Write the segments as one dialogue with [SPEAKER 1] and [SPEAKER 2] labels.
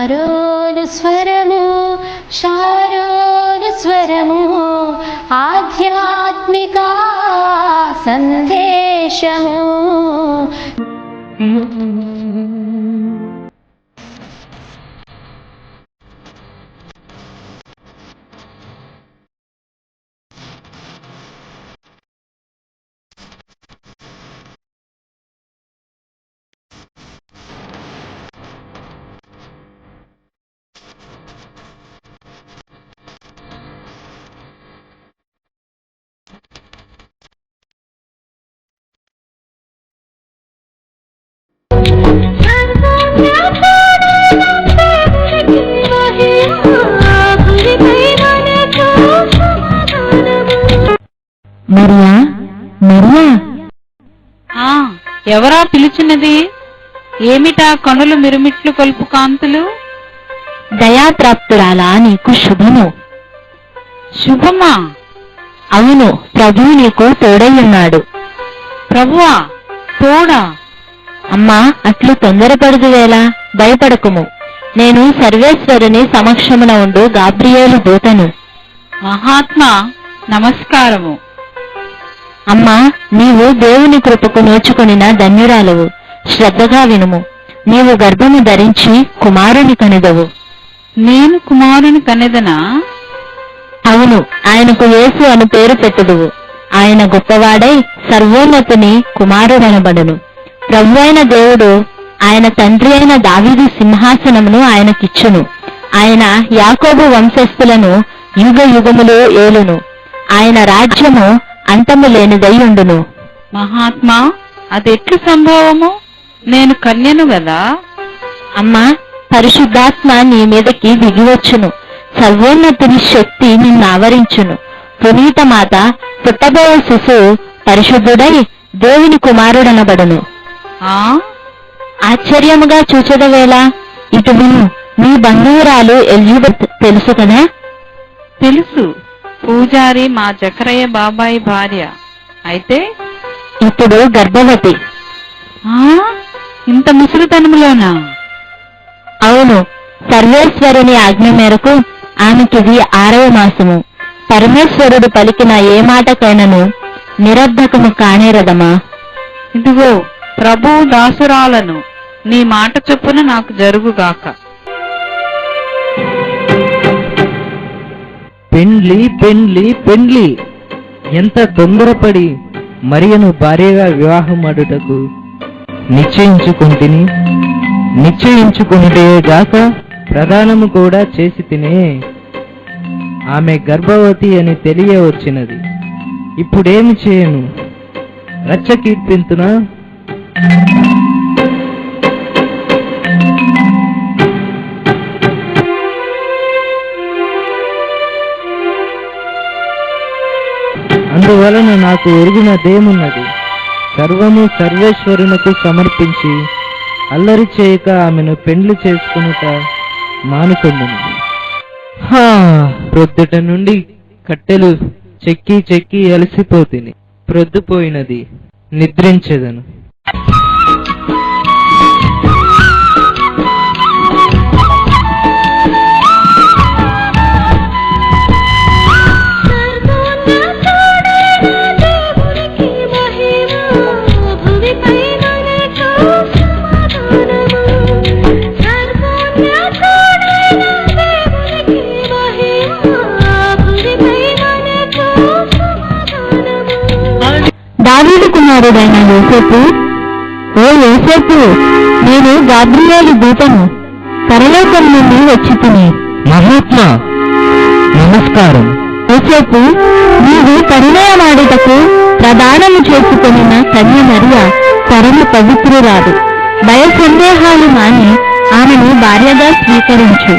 [SPEAKER 1] Sharon స్వరము Sharon స్వరము ఆధ్యాత్మిక సందేశము
[SPEAKER 2] మరియా? మరియా?
[SPEAKER 3] ఆ ఎవరా పిలిచినది ఏమిటా కనులు మిరుమిట్లు కొలుపు కాంతులు?
[SPEAKER 2] దయాప్రాప్తురాలా నీకు శుభము.
[SPEAKER 3] శుభమా?
[SPEAKER 2] అవును ప్రభువు నీకు తోడయ్యున్నాడు.
[SPEAKER 3] ప్రభువా తోడా?
[SPEAKER 2] అమ్మా అట్లు తొందరపడదువేలా భయపడకుము. నేను సర్వేశ్వరుని సమక్షమున ఉండు గాబ్రియేలు దూతను.
[SPEAKER 3] మహాత్మా నమస్కారము.
[SPEAKER 2] అమ్మా నీవు దేవుని కృపకు నోచుకొనిన ధన్యురాలవు. శ్రద్ధగా వినుము. నీవు గర్భము ధరించి కుమారుని కనిదవు.
[SPEAKER 3] నేను కుమారుని కనెదనా?
[SPEAKER 2] అవును ఆయనకు యేసు అను పేరు పెట్టుదువు. ఆయన గొప్పవాడై సర్వోన్నతుని కుమారుడనబడును. ప్రభు అయిన దేవుడు ఆయన తండ్రి అయిన దావీదు సింహాసనమును ఆయనకిచ్చును. ఆయన యాకోబు వంశస్థులను యుగ యుగములు ఏలును. ఆయన రాజ్యము అంతము లేనిదై ఉండును
[SPEAKER 3] మహాత్మా అదెట్లు సంభవము? నేను కన్యను గదా?
[SPEAKER 2] అమ్మా పరిశుద్ధాత్మ నీ మీదకి దిగివచ్చును. సర్వోన్నతుని శక్తి నిన్ను ఆవరించును. పునీత మాత పుట్టబోయే శిశువు పరిశుద్ధుడై దేవుని కుమారుడనబడును.
[SPEAKER 3] ఆ?
[SPEAKER 2] ఆశ్చర్యముగా చూచదవేళ ఇటు విను నీ బంధువురాలు ఎలిజబెత్ తెలుసు కదా
[SPEAKER 3] తెలుసు. పూజారి మా జకరయ్య బాబాయి భార్య. అయితే?
[SPEAKER 2] ఇప్పుడు గర్భవతి.
[SPEAKER 3] ఆ? ఇంత ముసలితనములోనా?
[SPEAKER 2] అవును సర్వేశ్వరుని ఆజ్ఞ మేరకు ఆమెకిది ఆరవ మాసము. పరమేశ్వరుడు పలికిన ఏ మాటకైనను నిరర్ధకము కానేరదమా
[SPEAKER 3] ఇదిగో ప్రభు దాసురాలను నీ మాట చొప్పున నాకు జరుగుగాక.
[SPEAKER 4] పెండ్లి పెండ్లి పెండ్లి. ఎంత తొందరపడి మరియను భార్యగా వివాహమాడుటకు నిశ్చయించుకుంటుని నిశ్చయించుకుంటే గాక ప్రధానము కూడా చేసి తినే ఆమె గర్భవతి అని తెలియవచ్చినది. ఇప్పుడేమి చేయను? రచ్చ కీర్పింతునా అందువలన నాకు ఎరుగునదేమున్నది సర్వము సర్వేశ్వరునకు సమర్పించి అల్లరి చేయక ఆమెను పెండ్లి చేసుకునుట మానుకుంది ప్రొద్దుట నుండి కట్టెలు చెక్కి చెక్కి అలసిపోతిని. ప్రొద్దుపోయినది నిద్రించెదను.
[SPEAKER 2] దావీదు కుమారుడైన యోసేపు. ఓ యోసేపు నేను గాబ్రియేలు దూతను. పరలోకం నుండి వచ్చి తిని.
[SPEAKER 4] మహాత్మా నమస్కారం.
[SPEAKER 2] యోసేపు నీవు పరిణయమాడుటకు ప్రదానము చేసుకొనిన కన్య మరియ పరమ పవిత్రురాలు. భయ సందేహాలు మాని ఆమెను భార్యగా స్వీకరించు.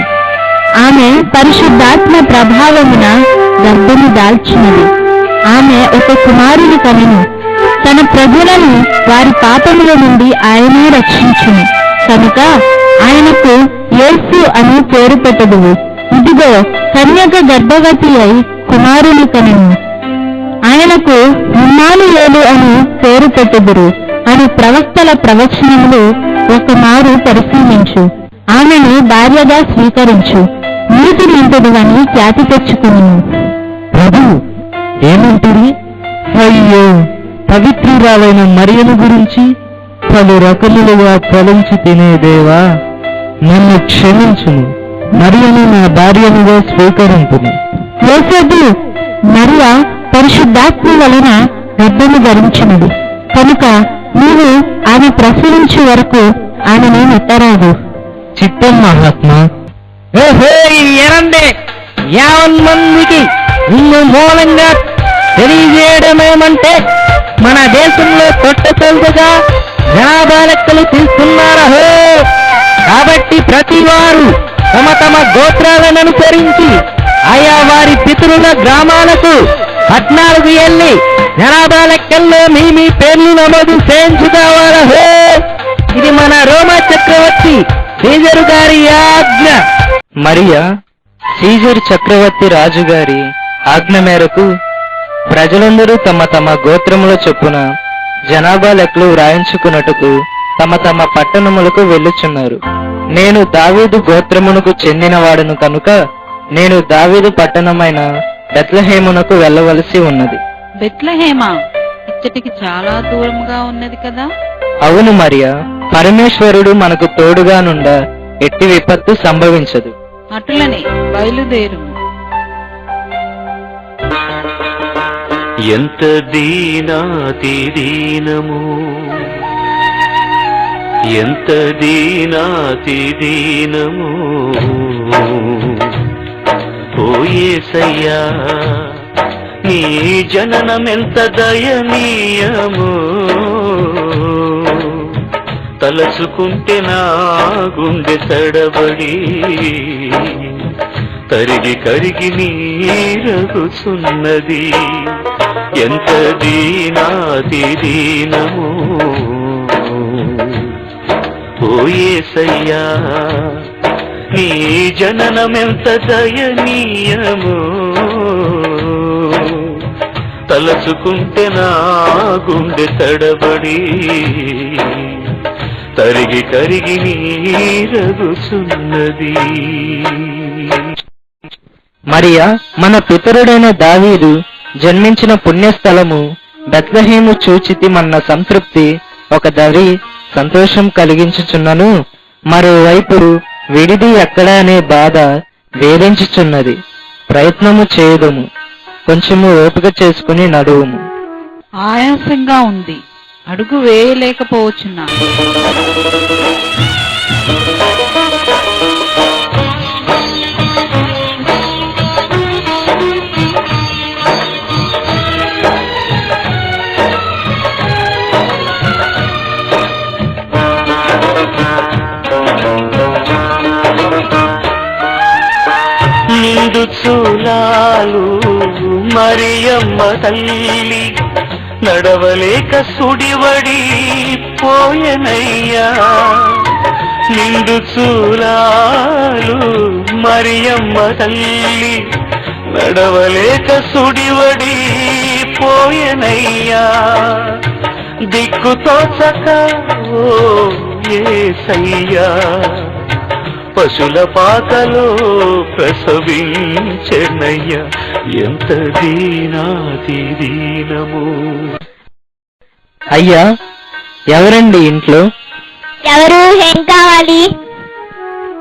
[SPEAKER 2] ఆమె పరిశుద్ధాత్మ ప్రభావమున గర్భము దాల్చినది. ఆమె ఒక కుమారుని కనును తన ప్రభులను వారి పాపముల నుండి ఆయనే రక్షించును. కనుక ఆయనకు యేసు అని పేరు పెట్టదువు ఇదిగో కన్యక గర్భవతి అయి కుమారుని కనను ఆయనకు ఇమ్మానుయేలు అని పేరు పెట్టుదురు అని ప్రవక్తల ప్రవచనములు ఒకమారు పరిశీలించు. ఆమెను భార్యగా స్వీకరించు. నీతి నింపుడు అని ఖ్యాతి తెచ్చుకుని
[SPEAKER 4] ప్రభు ఏమంటుంది అయ్యో! పవిత్రురాలైన మరియను గురించి పలు రకములుగా పొలంచి తినేదేవా నన్ను క్షమించును మరియను నా భార్యనుగా స్వీకరింపును
[SPEAKER 2] యోసేపు మరియ పరిశుద్ధాత్మ వలన గర్భము ధరించినది. కనుక నీవు ఆమె ప్రసవించే వరకు ఆమెను నెట్టరాదు.
[SPEAKER 4] చిత్తం మహాత్మా. ఓహో ఎరండే యావన్ మందికి నిన్ను మూలంగా తెలియజేయడమేమంటే మన దేశంలో కొట్టసలుగా జనాభా లెక్కలు తీస్తున్నారహో కాబట్టి ప్రతి వారు తమ తమ గోత్రాలను అనుసరించి ఆయా వారి పితరుల గ్రామాలకు పద్నాలుగు ఎల్లి జనాభా లెక్కల్లో మీ మీ పేర్లు నమోదు చేయించుకోవాలహో ఇది మన రోమా చక్రవర్తి సీజరు గారి ఆజ్ఞ. మరియా సీజరు చక్రవర్తి రాజు గారి ఆజ్ఞ మేరకు ప్రజలందరూ తమ తమ గోత్రముల చొప్పున జనాభా లెక్కలు వ్రాయించుకున్నట్టుకు తమ తమ పట్టణములకు వెళ్ళుచున్నారు. నేను దావీదు గోత్రమునకు చెందినవాడను కనుక నేను దావీదు పట్టణమైన బెత్లహేమునకు వెళ్ళవలసి ఉన్నది.
[SPEAKER 3] బెత్లహేమా? ఇచ్చటికి చాలా దూరంగా ఉన్నది కదా?
[SPEAKER 4] అవును మరియా పరమేశ్వరుడు మనకు తోడుగా నుండ ఎట్టి విపత్తు సంభవించదు.
[SPEAKER 3] అటులనే బయలుదేరుము
[SPEAKER 5] ఎంత దీనాతి దీనము ఎంత దీనాతి దీనము పోయేసయ్యా నీ జననమెంత దయనీయము? తలచుకుంటే నా గుండె తడబడి తరిగి కరిగి నీరగుచున్నది. ఎంత దీనాది దీనము పోయేసయ్యా నీ జననమెంత దయనీయము? తలచుకుంటే నా గుండె తడబడి తరిగి కరిగి నీరగుచున్నది.
[SPEAKER 4] మరియా మన పితరుడైన దావీదు జన్మించిన పుణ్యస్థలము బెత్లహేము చూచితి మన్న సంతృప్తి ఒక దరి సంతోషం కలిగించుచున్నను. మరోవైపు విడిది ఎక్కడ అనే బాధ వేధించుచున్నది. ప్రయత్నము చేయదుము కొంచెము ఓపిక చేసుకుని నడువుము.
[SPEAKER 3] ఆయాసంగా ఉంది. అడుగు వేయలేకపోవచ్చున్నా
[SPEAKER 5] నిండు మరియమ్మ తల్లి నడవలేక సుడివడి పోయనయ్యా. నిండు చూలాలు మరియమ్మ తల్లి నడవలేక సుడివడి పోయనయ్యా. దిక్కుతో చక ఓ ఏ సయ్యా పశుల పాకలో ప్రసవించెనయ్య. ఎంత దీనాతి దీనము
[SPEAKER 4] అయ్యా ఎవరండి ఇంట్లో?
[SPEAKER 6] ఎవరు? ఏం కావాలి?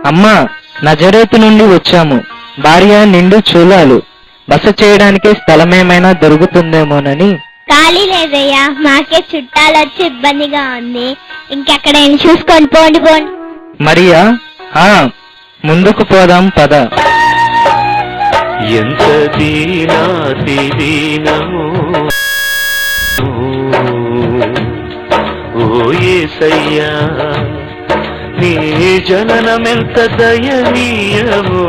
[SPEAKER 4] అమ్మా నజరేతు నుండి వచ్చాము. భార్య నిండు చూలాలు. బస చేయడానికి స్థలమేమైనా దొరుకుతుందేమోనని.
[SPEAKER 6] ఖాళీ లేదయ్యా మాకే చుట్టాలు వచ్చి ఇబ్బందిగా ఉంది. ఇంకెక్కడైనా చూసుకొని పోండి పోండి.
[SPEAKER 4] మరియా ఆ ముందుకు పోదాం పద.
[SPEAKER 5] ఎంత దీనాతి దీనము ఓ నీ జననమెంత దయనీయము.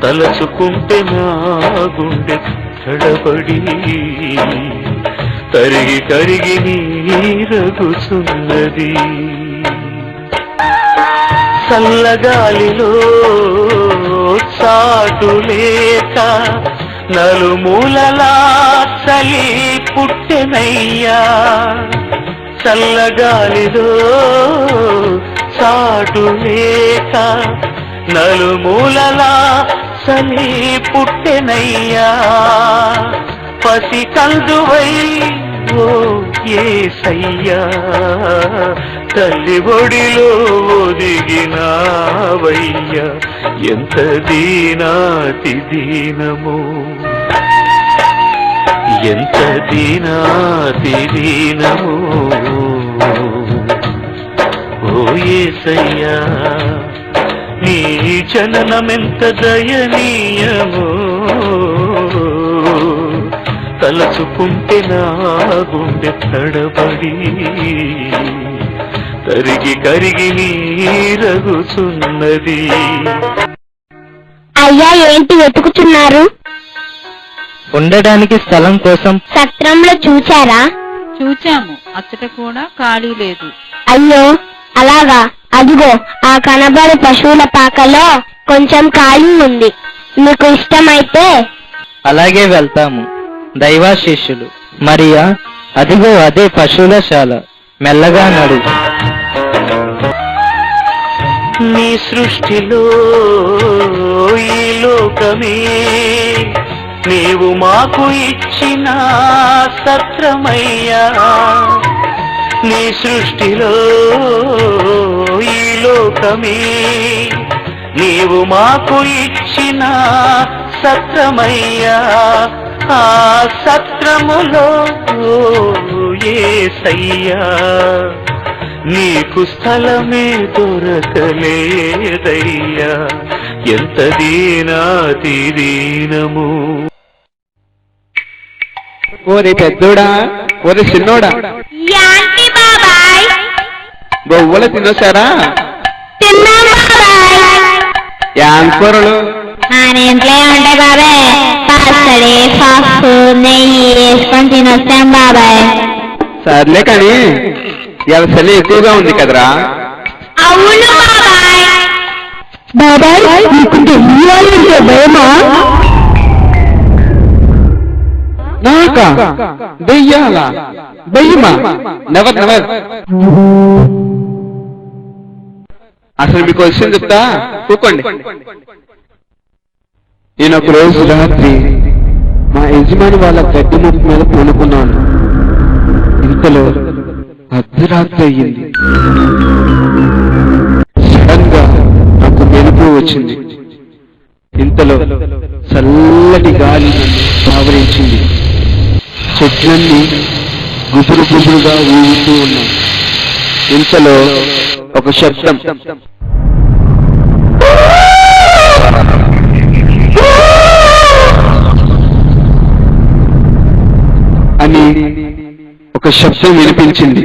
[SPEAKER 5] తలచుకుంటే నా గుండె తడబడి తరిగి కరిగి నీరగుచున్నది. చల్లగాలిలో చాటు లేక నలుమూలలా చలి పుట్టెనయ్యా. చల్లగాలిలో చాటు లేక నలుమూలలా చలి పుట్టెనయ్యా. పసి కందువై ఓ ఏసయ్యా తల్లి ఒడిలో ఒదిగినావయ్యా ఎంత దీనాతి దీనము. ఎంత దీనాతి దీనము. ఓ ఏసయ్యా నీ జననమెంత దయనీయమో. తలచుకుంటే నా గుండె తడబడి తరిగి కరిగి నీరగుచున్నది.
[SPEAKER 7] అయ్యా ఏంటి వెతుకుతున్నారు?
[SPEAKER 8] ఉండడానికి స్థలం కోసం
[SPEAKER 7] సత్రంలో చూచారా?
[SPEAKER 3] చూచాము. అచ్చట కూడా ఖాళీ లేదు.
[SPEAKER 7] అయ్యో అలాగా. అదిగో ఆ కనబడే పశువుల పాకలో కొంచెం ఖాళీ ఉంది. మీకు ఇష్టమైతే
[SPEAKER 8] అలాగే వెళ్తాము. దైవాశిష్యులు మరియా అదిగో అదే పశువుల శాల మెల్లగా నడు.
[SPEAKER 5] నీ సృష్టిలో ఈ లోకమే. నీవు మాకు ఇచ్చిన సత్రమయ్యా. నీ సృష్టిలో ఈ లోకమే. నీవు మాకు ఇచ్చిన సత్రమయ్యా. ఆ సత్రములో ఏసయ్యా. నీకు స్థలమే దొరకలేదయ్యా. ఎంత దీనాతి దీనము
[SPEAKER 9] ఓరి పెద్దోడా ఓరి చిన్నోడా.
[SPEAKER 7] యాంటి బాబాయ్.
[SPEAKER 9] గొవ్వల తినొచ్చారా?
[SPEAKER 7] తిన్నాం ఇంట్లో ఉంటాయి బాబాయ్ పచ్చడి పప్పు నెయ్యి వేసుకొని తినొస్తాం బాబాయ్
[SPEAKER 9] సర్లే కానీ ఇవాళ చలి ఎక్కువగా ఉంది కదరా.
[SPEAKER 7] అవును బాబాయ్
[SPEAKER 2] భయమా?
[SPEAKER 9] నాకా దెయ్యాలా? దెయ్యమా నెవర్ నెవర్ అసలు మీకు విషయం చెప్తా? కూకోండి. నేను ఒక రోజు రాత్రి మా యజమాని వాళ్ళ గడ్డి ముప్పు మీద పూనుకున్నాను ఇంతలో అర్ధరాత్రి అయ్యింది. సడన్గా నాకు మెలుపు వచ్చింది. ఇంతలో చల్లటి గాలి ఆవరించింది. చెట్లన్నీ గుబురు గుబురుగా ఊగుతూ ఉన్నాయి. ఇంతలో ఒక శబ్దం అని ఒక శబ్దం వినిపించింది.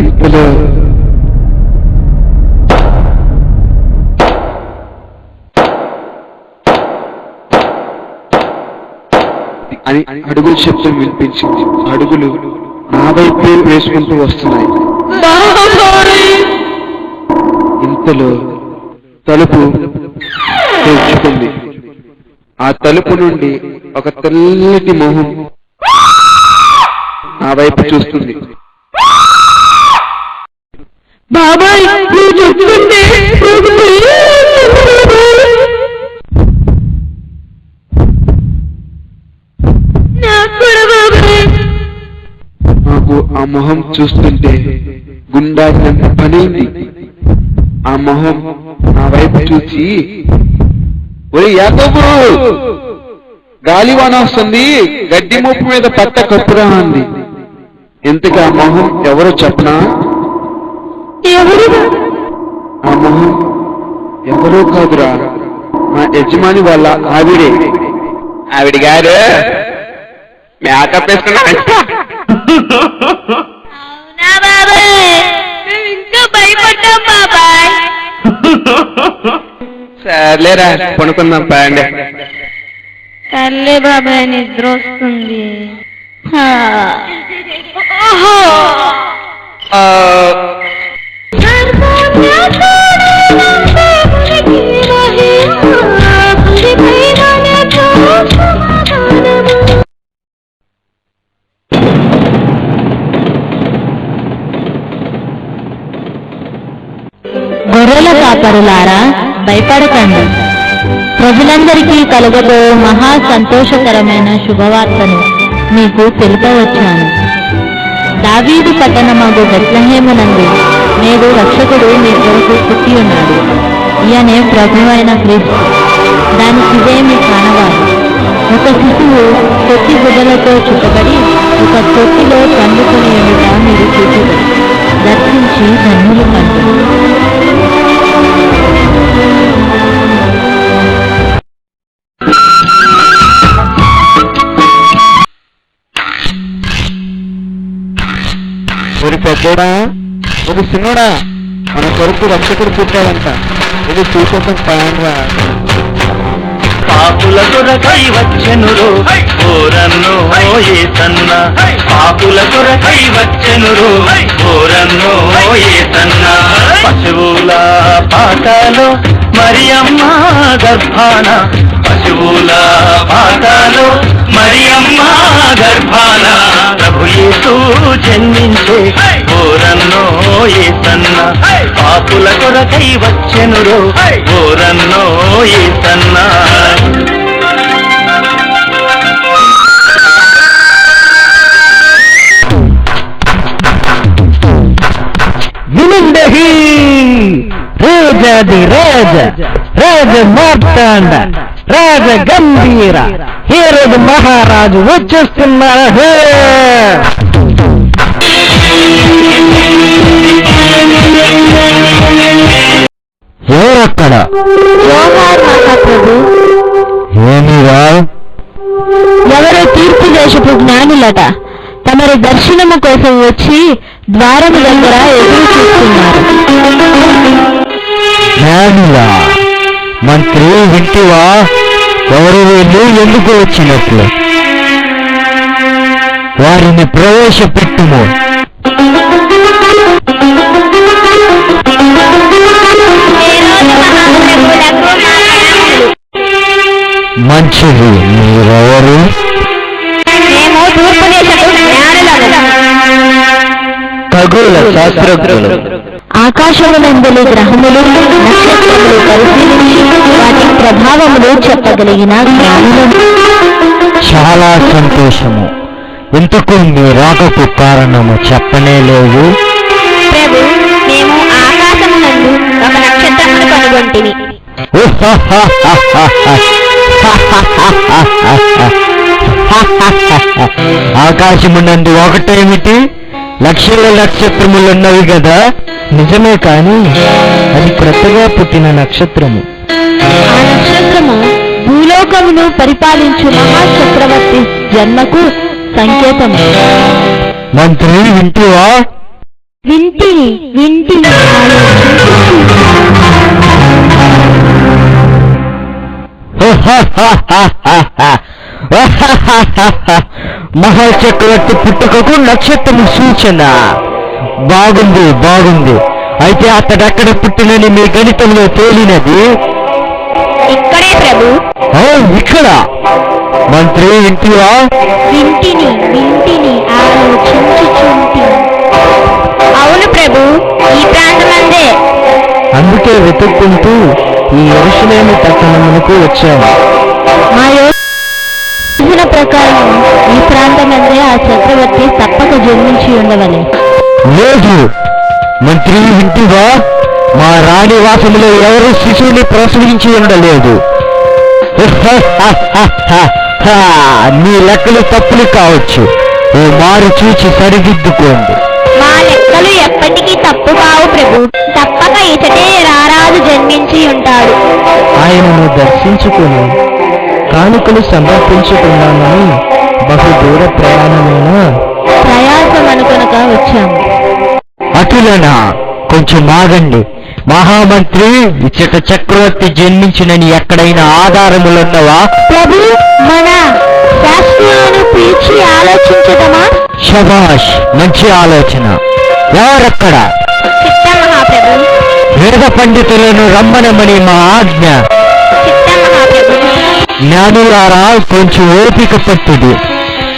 [SPEAKER 9] ఇంతలో అని అడుగుల శబ్దం వినిపించింది. అడుగులు నా వైపు వేసుకుంటూ వస్తున్నాయి. ఇంతలో తలుపు తెరుచుకుంది. ఆ తలుపు నుండి ఒక తెల్లటి మొహం నా వైపు చూస్తుంది.
[SPEAKER 2] బాబాయ్ నాకు
[SPEAKER 9] ఆ మొహం చూస్తుంటే గుండాగినంత పనైంది ఆ మొహం నా వైపు చూసి ఒరే యాకోబు గాలివాన వస్తుంది గడ్డి మోపు మీద పట్ట కప్పురా అంది. ఇంతగా ఆ మొహం ఎవరో చెప్పనా?
[SPEAKER 2] ఎవరు?
[SPEAKER 9] ఆ మొహం ఎవరో కాదురా మా యజమాని వాళ్ళ ఆవిడే. ఆవిడ గారు మేకప్ వేసుకున్నా సర్లేరా పనుకుందాం పాండే.
[SPEAKER 7] సర్లే బాబాయ్ నిద్ర వస్తుంది. ఓహో
[SPEAKER 2] పరులారా భయపడకండి. ప్రజలందరికీ కలుగబో మహా సంతోషకరమైన శుభవార్తను మీకు తెలుపవచ్చాను. దావీదు పట్టణమగు బెత్లహేమునందు నేడు రక్షకుడు మీ కొరకు పుట్టి ఉన్నాడు. ఈయనే ప్రభువైన అయిన క్రీస్తు. దానికి ఇదే మీ కానవారు. ఒక శిశువు తొట్టి గుడ్డలతో చుట్టబడి ఒక తొట్టిలో పండుకొని మీరు చూచుడు దర్శించి ధన్యులు కంటు
[SPEAKER 9] ఒక ఒక మన కొరకు రక్షకుడు పుట్టాడంట. ఇది చూసేసం పయాంగా
[SPEAKER 5] పాపుల కొరకై వచ్చెనురో. ఓరన్నో తన్న. పాపుల కొరకై వచ్చెనురో. ఓరన్నో తన్న. పశువుల పాటలో మరియమ్మ గర్భాన. పశువుల పాటలో మరియమ్మ గర్భాన. ప్రభు ఏసన్న పాపుల కొరకై వచ్చెనురో. ఓరన్నో ఏసన్న
[SPEAKER 8] వినుండహి రాజాది రాజ రాజ మార్తాండ రాజ గంభీర హీరోడు మహారాజు వచ్చేస్తున్నారు ఏమిరా
[SPEAKER 2] ఎవరో తీర్పు దేశపు జ్ఞానులట. తమరి దర్శనము కోసం వచ్చి ద్వారము దగ్గర ఎదురు చూస్తున్నారు.
[SPEAKER 8] జ్ఞానులా? మంత్రి వింటివా? ఎవరు వీళ్ళు? ఎందుకు వచ్చినట్లు? వారిని ప్రవేశపెట్టుము. మంచిది. మీరెవరు?
[SPEAKER 7] మేము తూర్పు దేశపు జ్ఞానులము.
[SPEAKER 8] ఖగోళ శాస్త్రజ్ఞులు.
[SPEAKER 2] ఆకాశమునందులి గ్రహములు నక్షత్రములు పరిశీలించి వాటి ప్రభావములు చెప్పగలిగిన జ్ఞానులు.
[SPEAKER 8] చాలా సంతోషము. ఇంతకు మీ రాకకు కారణము చెప్పనే లేవు.
[SPEAKER 7] ప్రభు మేము ఆకాశమునందు ఒక నక్షత్రమును కనుగొంటిమి.
[SPEAKER 8] ఆకాశమునందు ఒకటేమిటి? లక్షల నక్షత్రములున్నవి కదా? నిజమే కాని అది క్రొత్తగా పుట్టిన నక్షత్రము.
[SPEAKER 2] ఆ నక్షత్రము భూలోకమును పరిపాలించు మహాచక్రవర్తి జన్మకు సంకేతము.
[SPEAKER 8] మంత్రి వింటివా?
[SPEAKER 2] వింటిని వింటిని.
[SPEAKER 8] మహాచక్రవర్తి పుట్టుకకు నక్షత్రం సూచన. బాగుంది బాగుంది. అయితే అతడెక్కడ పుట్టినని మీ గణితంలో తేలినది?
[SPEAKER 7] ఇక్కడే ప్రభు.
[SPEAKER 8] ఇక్కడ. మంత్రి వింటివా
[SPEAKER 2] వింటిని వింటిని ఆలోచించుచుంటి.
[SPEAKER 7] అవును ప్రభు ఈ ప్రాంతమందే.
[SPEAKER 8] అందుకే వెతుక్కుంటూ ఈ ఎరుసలేము పట్టణమునకు వచ్చాము
[SPEAKER 2] మా యోజన ప్రకారం ఈ ప్రాంతమందే ఆ చక్రవర్తి తప్పక జన్మించి ఉండవలే
[SPEAKER 8] లేదు. మంత్రి వింటివా మా రాణి వాసములో ఎవరు శిశువుని ప్రసవించి ఉండలేదు. నీ లెక్కలు తప్పులు కావచ్చు. ఓ మారు చూచి సరిదిద్దుకోండి.
[SPEAKER 7] మా లెక్కలు ఎప్పటికీ తప్పు కావు ప్రభు. తప్పక ఇతడే రారాజు జన్మించి ఉంటాడు.
[SPEAKER 8] ఆయనను దర్శించుకుని కానుకలు సమర్పించుకున్నామని బహు దూర ప్రయాణమైన
[SPEAKER 2] ప్రయాసం అనుకొనక వచ్చాము.
[SPEAKER 8] అటులనా కొంచెం ఆగండి. మహామంత్రి ఇచ్చట చక్రవర్తి జన్మించినని ఎక్కడైనా ఆధారములున్నవా?
[SPEAKER 2] ప్రభు మన శాస్త్రులను పిలిచి ఆలోచించదమా
[SPEAKER 8] శభాష్ మంచి ఆలోచన. ఎవరక్కడ? వేద పండితులను రమ్మనమని మా ఆజ్ఞ. జ్ఞానులారా కొంచెం ఓపిక పట్టుడు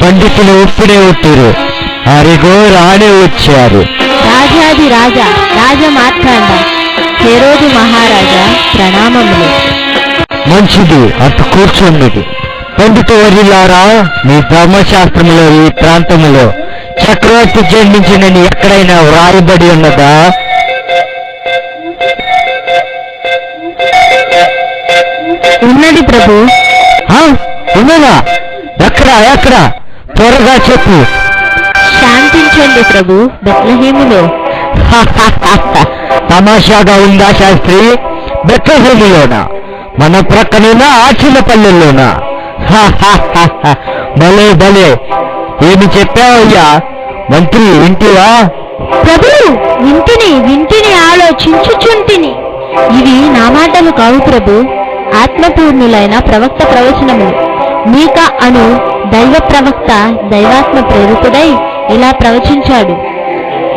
[SPEAKER 8] పండితులు ఇప్పుడే ఒట్టిరు అరిగో రానే వచ్చారు.
[SPEAKER 2] రాజాది రాజా రాజ హేరోదు మహారాజా ప్రణామములు.
[SPEAKER 8] మంచిది అటు కూర్చోండి పండిత వర్యులారా మీ ధర్మశాస్త్రములో ఈ ప్రాంతములో చక్రవర్తి జన్మించినని ఎక్కడైనా వ్రాయబడి ఉన్నదా?
[SPEAKER 2] ఉన్నది ప్రభు.
[SPEAKER 8] ఆ, ఉన్నదా? ఎక్కడ ఎక్కడ? త్వరగా చెప్పు.
[SPEAKER 2] శాంతించండి ప్రభు బెత్లహేములో.
[SPEAKER 8] తమాషాగా ఉందా శాస్త్రి? బెత్తహేమిలోనా మన ప్రక్కనేనా ఆచిలపల్లెల్లోనా భలే భలే. ఏమి చెప్పావయ్యా? మంత్రి ఇంటివా
[SPEAKER 2] ప్రభు వింటిని వింటిని ఆలోచించుచుంటిని. ఇవి నా మాటలు కావు ప్రభు. ఆత్మపూర్ణులైన ప్రవక్త ప్రవచనము. మీక అను దైవ ప్రవక్త దైవాత్మ ప్రేరితుడై ఇలా ప్రవచించాడు.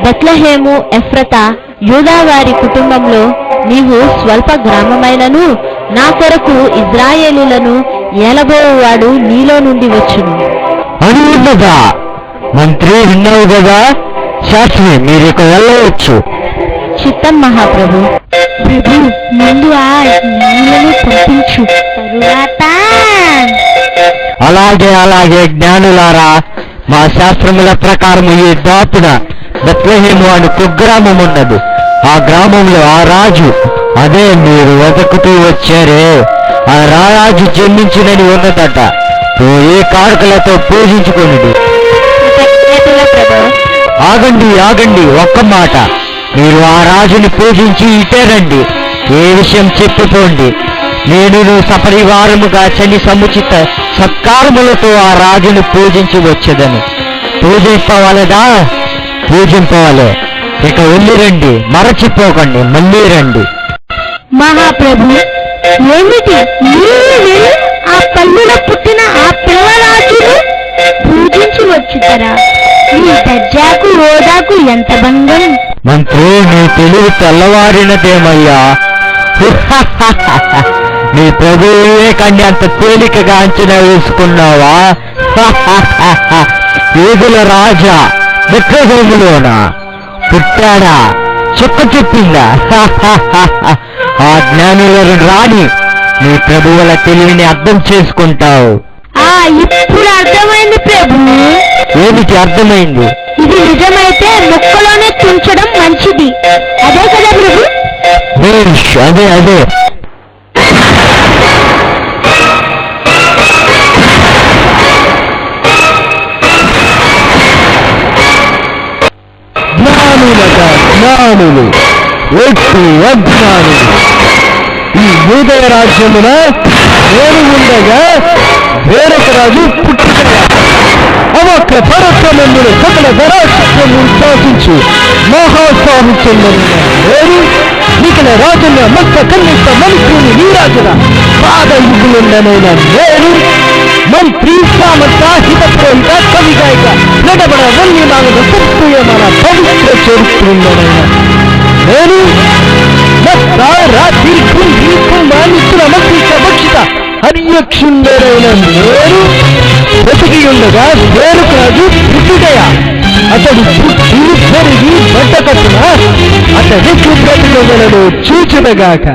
[SPEAKER 2] బెత్లహేము ఎఫ్రత యూదావారి కుటుంబంలో నీవు స్వల్ప గ్రామమైనను నా కొరకు ఇజ్రాయేలులను ఏలబోవాడు నీలో నుండి వచ్చును.
[SPEAKER 8] అని ఉన్నదా మంత్రి విన్నావు కదా? శాస్త్రి మీరు ఇక వెళ్ళవచ్చు.
[SPEAKER 2] చిత్తం మహాప్రభు. ప్రభు ముందు ఆ జ్ఞానులను పంపించు. తరువాత
[SPEAKER 8] అలాగే అలాగే జ్ఞానులారా మా శాస్త్రముల ప్రకారం ఈ దాపున బెత్లహేము అని కుగ్రామం ఉన్నది. ఆ గ్రామంలో ఆ రాజు అదే మీరు వెతుకుతూ వచ్చారే. ఆ రారాజు జన్మించినని ఉన్నదట. ఏ కారకులతో
[SPEAKER 2] ప్రభు.
[SPEAKER 8] ఆగండి ఆగండి ఒక్క మాట. మీరు ఆ రాజుని పూజించి ఇటే రండి. ఏ విషయం చెప్పుకోండి నేను సపరివారముగా చని సముచిత సత్కారములతో ఆ రాజుని పూజించి వచ్చేదని. పూజింపవాలదా? పూజింపవాలే. ఇక వెళ్ళి రండి. మరచిపోకండి. మళ్ళీ రండి.
[SPEAKER 7] మహాప్రభు ఏమిటి? ఆ పల్లులో పుట్టిన ఆ పిల్లరాజును పూజించి వచ్చుతారా మీ దర్జాకు హోదాకు ఎంత భంగం
[SPEAKER 8] మంత్రి నీ తెలివి తెల్లవారినదేమయ్యా? నీ ప్రభు వివేకాన్ని అంత తేలికగా అంచనా వేసుకున్నావా? ఏగుల రాజా విక్రదేవులోనా పుట్టాడా? చుక్క చెప్పిందా ఆ జ్ఞానులను రాని నీ ప్రభువుల తెలివిని అర్థం చేసుకుంటావు.
[SPEAKER 7] ఇప్పుడు అర్థమైంది ప్రభు.
[SPEAKER 8] ఏమిటి అర్థమైంది?
[SPEAKER 7] ఇది నిజమైతే ముక్కలోనే తుంచడం మంచిది. అదే కదా ప్రభు?
[SPEAKER 8] అదే అదే. జ్ఞానులట జ్ఞానులు అజ్ఞానులు. ఈ యూదయ రాజ్యమున నేను ఉండగా వేరొక రాజు పుట్టుకగా అవొక్క పరత్వమందులు సకల ధరాశక్తులను శాసించి మహాసాహిత్యంలో నేను మిగిలిన రాజుల మస్త కన్నిస్త మంత్రుని నీరాజుల పాద యుగులుండనైన నేను మంత్రి సామంత హిత పురోహిత కవి గాయక నడబడ వల్లి నాగద సత్ప్రియమైన పవిత్ర చరిత్రుండనైన నేను మత్త రాత్రి కుంభి కుంభానిస్తుల మత్స్య భక్షిత హరియక్షుండరైన నేను బ్రతికి ఉండగా వేరొక రాజు పుట్టుడయ అతడు పుట్టి పెరిగి బట్ట కట్టున అతడి బ్రతికొందలను చూచుదగాక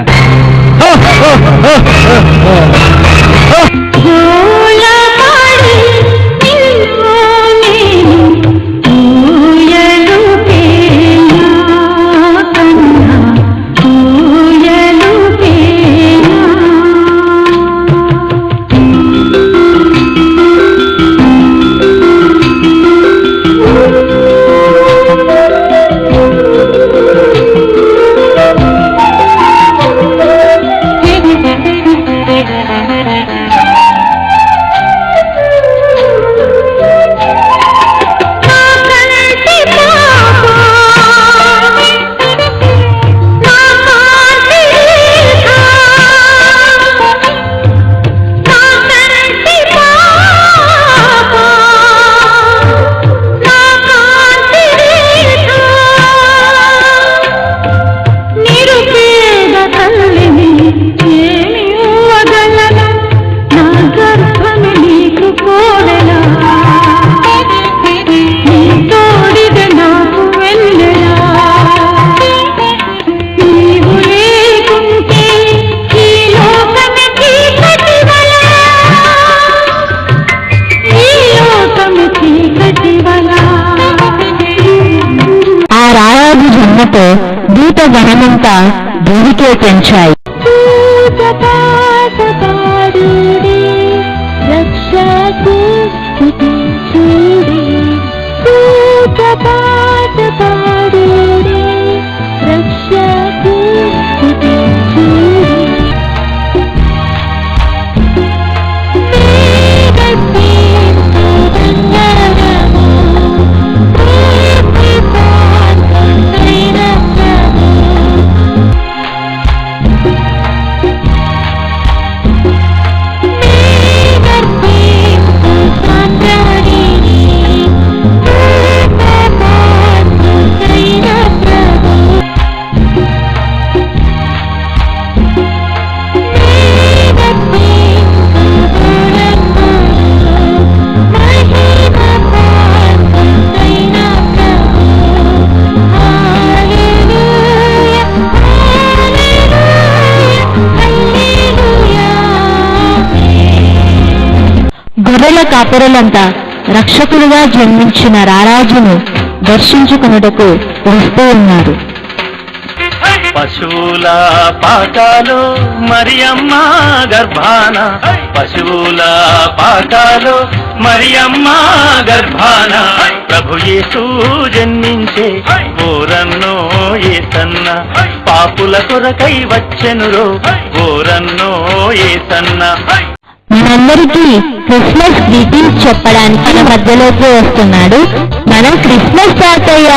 [SPEAKER 7] जनता भूमिकेत पंचाई
[SPEAKER 2] గొర్రెల రక్షకులుగా జన్మించిన రారాజును దర్శించుకున్నటకు వస్తూ ఉన్నారు.
[SPEAKER 5] పశువుల పాకాలు మరియమ్మ గర్భాన. పశువుల పాకాలు మరియమ్మ గర్భాన. ప్రభు యేసు జన్మించే ఓరన్నో ఏతన్న పాపుల కొరకై వచ్చెనురో ఓరన్నో ఏతన్న
[SPEAKER 2] మనందరికీ క్రిస్మస్ గ్రీటింగ్స్ చెప్పడానికి మన మధ్యలోకి వస్తున్నాడు. మన క్రిస్మస్ తాతయ్య